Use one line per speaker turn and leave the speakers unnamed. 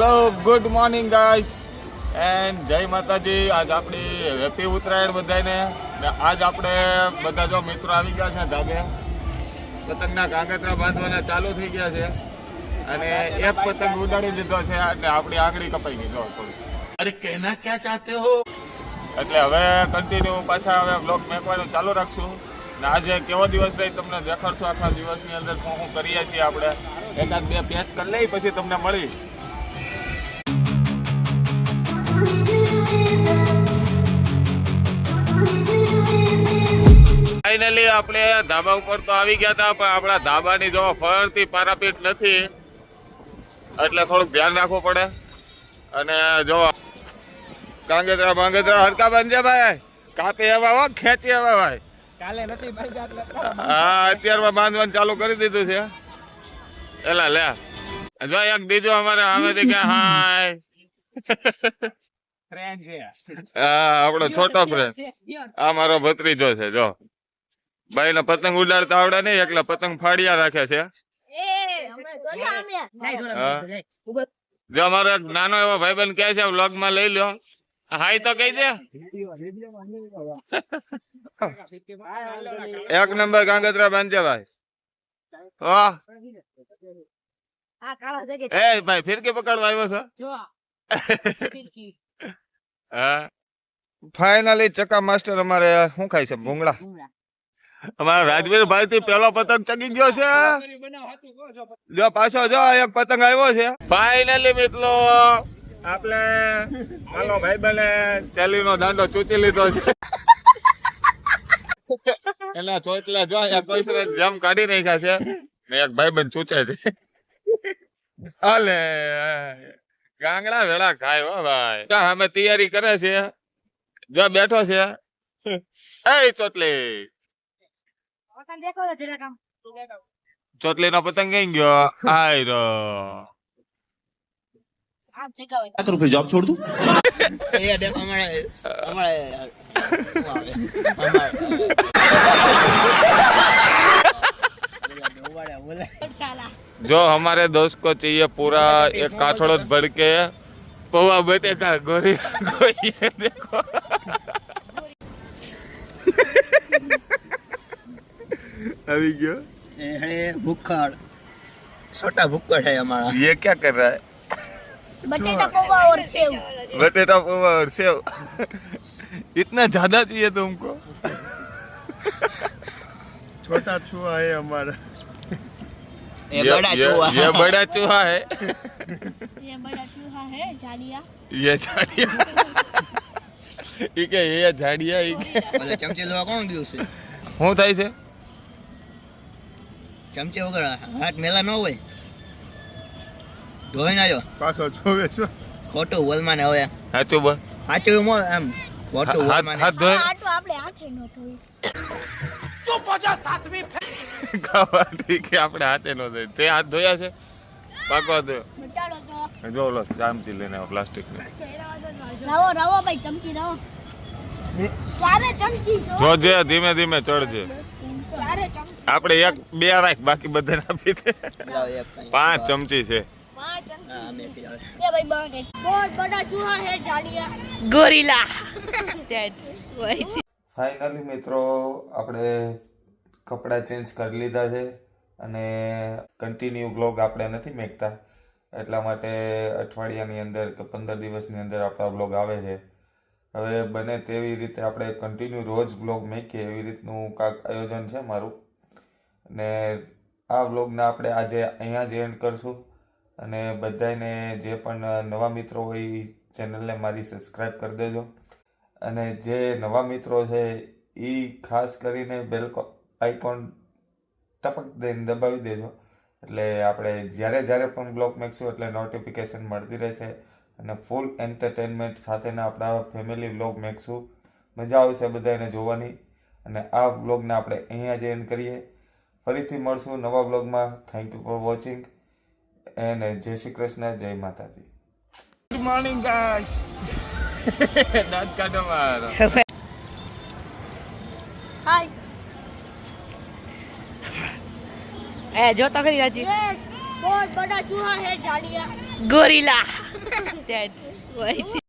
Hello good morning guys and જય માતાજી. આજ આપણી હેપી ઉત્તરાયણ બધાને ને આજ આપણે બધા જો મિત્રો આવી ગયા છે ધાબે. પતંગના કાંગતરા બાંધવાના ચાલુ થઈ ગયા છે. અને એક પતંગ ઉડાડી દીધો છે એટલે આપણી આંગળી કપાઈ ગઈ જો
અરે કેના ક્યાં ચાહતે હો?
એટલે હવે કન્ટિન્યુ પાછા હવે બ્લોગ મેકવાનું ચાલુ રાખશું. ને આજે કેવો દિવસ રહી તમને દેખાડશું આખા દિવસની અંદર શું શું કરીએ છીએ આપણે. એકાદ બે પેચ કરી લઈ પછી તમને મળી. ફાઇનલી આપણે ધાબા ઉપર તો આવી ગયા હતા પણ આપણા ધાબાની જો ફરતી પારાપીટ નથી એટલે થોડુંક ધ્યાન રાખવું પડે. અને જો કાંગેતરા બાંગેતરા હરકા બાંધે ભાઈ. કાપી એવા હોય ખેંચી એવા ભાઈ. હા અત્યારમાં બાંધવાનું ચાલુ કરી દીધું છે. એલા લે જો એક બીજો અમારે આમેથી કે હાય. આપણો છોટો ફ્રેન્ડ આ મારો ભત્રીજો છે જો ભાઈ ને પતંગ ઉડાડતા આવડે નઈ એકલા પતંગ ફાડિયા રાખે છે જો અમારો એક નાનો એવો ભાઈબંધ કહે છે વ્લોગમાં લઈ લ્યો હાય તો કહી દે એક નંબર કાંગતરા બાંધ્યા ભાઈ એ ભાઈ ફિરકી પકડવા આવ્યો છો હા. ફાઇનલી ચકા માસ્ટર અમારે શું ખાય છે? ભૂંગળા. અમારા રાજવીર ભાઈ થી પેલો પતંગ ચગી ગયો છે. જો. પાછો જો એક પતંગ આવ્યો છે. ફાઇનલી મિત્રો આપણે હાલો ભાઈ બને ચાલી નો દાંડો ચૂચી લીધો છે. એના ચોટલા જો એક પૈસા જમ કાઢી નાખ્યા છે. ને એક ભાઈ બન ચૂચે છે. હાલે ગાંગડા વેળા ખાય હો ભાઈ. તો અમે તૈયારી કરે છે. જો બેઠો છે. એ ચોટલી. ચોટલી નો પતંગ કઈ ગયો. આય રો.
જોબ
છોડ દઉં? અમારે અમારે.
जो हमारे दोस्त को चाहिए पूरा एक काठोड़ बढ़ के पवा बेटे का गोरी देखो। अभी क्यों?
छोटा भुक्कड़ है हमारा।
ये क्या कर रहा है?
बटेटा और सेव।
बटेटा पोवा और सेव। इतना ज़्यादा चाहिए तुमको?
छोटा छुआ है हमारा।
એ બડા ચૂહા.
ये बड़ा चूहा है
ये बड़ा चूहा है झाड़िया
ये झाड़िया ये क्या ये झाड़िया ये क्या?
ઓલે ચમચી લેવા કોણ ગયું છે
શું થાય છે
ચમચી વગર હાથ મેલા ન હોય ધોઈ નાખ્યો
પાછો જોવે છો
ખોટું વલમાં ને હવે
સાચું બોલ
સાચું મોં એમ
હાથ ધોય
આટો આપણે હાથે ન ધોઈ.
ખાવા ઠીક છે આપણે હાથે નો ધોઈ. તે હાથ ધોયા છે? પાકો દો જો ઓલો ચામચી લઈને આવો પ્લાસ્ટિક ને
રવો રવો ભાઈ ચમચી રવો. ચારે ચમચી
જોજે ધીમે ધીમે ચડજે.
ચારે
આપણે એક બે રાખ બાકી બધાને આપી દે. પાંચ. ચમચી છે.
ગોરીલા.
ફાઇનલી મિત્રો આપણે કપડાં ચેન્જ કરી લીધા છે અને કન્ટિન્યુ બ્લોગ આપણે નથી મેકતા. એટલા માટે અઠવાડિયાની અંદર કે પંદર દિવસની અંદર આપણા બ્લોગ આવે છે. હવે બને તેવી રીતે આપણે કન્ટિન્યુ રોજ બ્લોગ મેકીએ એવી રીતનું કાંક આયોજન છે મારું. ને આ બ્લોગને આપણે આજે અહીંયા જ એન્ડ કરશું. અને બધાને જે પણ નવા મિત્રો હોય એ ચેનલને મારી સબસ્ક્રાઈબ કરી દેજો. અને જે નવા મિત્રો છે એ ખાસ કરીને બેલ આઇકોન ટપક દઈને દબાવી દેજો. એટલે આપણે જ્યારે જ્યારે પણ બ્લોગ મેકશું એટલે નોટિફિકેશન મળતી રહેશે. અને ફૂલ એન્ટરટેનમેન્ટ સાથેના આપણા ફેમિલી બ્લોગ મેકશું. મજા આવશે બધાને જોવાની. અને આ બ્લોગને આપણે અહીંયા જ એન્ડ કરીએ. ફરીથી મળશું નવા બ્લોગમાં થેન્ક યુ ફોર વોચિંગ. એને જય શ્રી કૃષ્ણ જય માતાજી ગુડ મોર્નિંગ ગાઈસ દાંત કાઢો મારો
હાય
એ જો તો કરી રાજી
બોટ બડા ચૂહા હે જાડિયા
ગોરીલા ધેટ વોઇસ